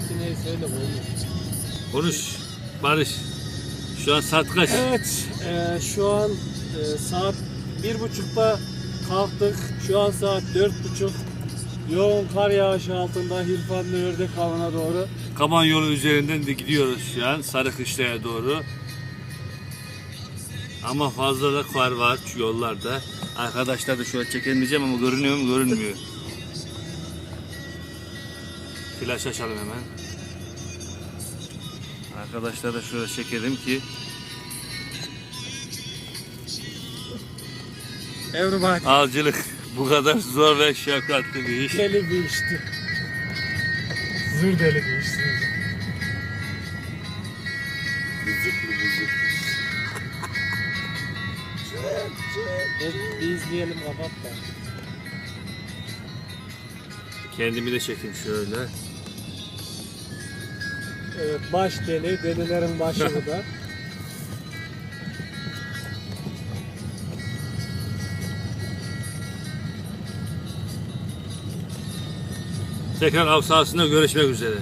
Saati neyse öyle koyuyor. Konuş. Barış. Şu an saat kaç? Evet, e, şu an e, saat bir buçukta kalktık. Şu an saat dört buçuk. Yoğun kar yağışı altında Hilfanlı Ördek Avı'na doğru. Kaman yolu üzerinden de gidiyoruz şu an Sarıkışla'ya doğru. Ama fazla da kar var şu yollarda. Arkadaşlar da şöyle çekemeyeceğim ama görünüyor mu görünmüyor. Flaş açalım hemen. Arkadaşlar da şöyle çekelim ki Everybody. avcılık bu kadar zor ve şefkatli bir iş. Deli bir işti. Zır deli bir işti. Evet, bir izleyelim kapat da. Kendimi de çekeyim şöyle. Evet, baş deli, delilerin başı bu da. Tekrar av sahasında görüşmek üzere.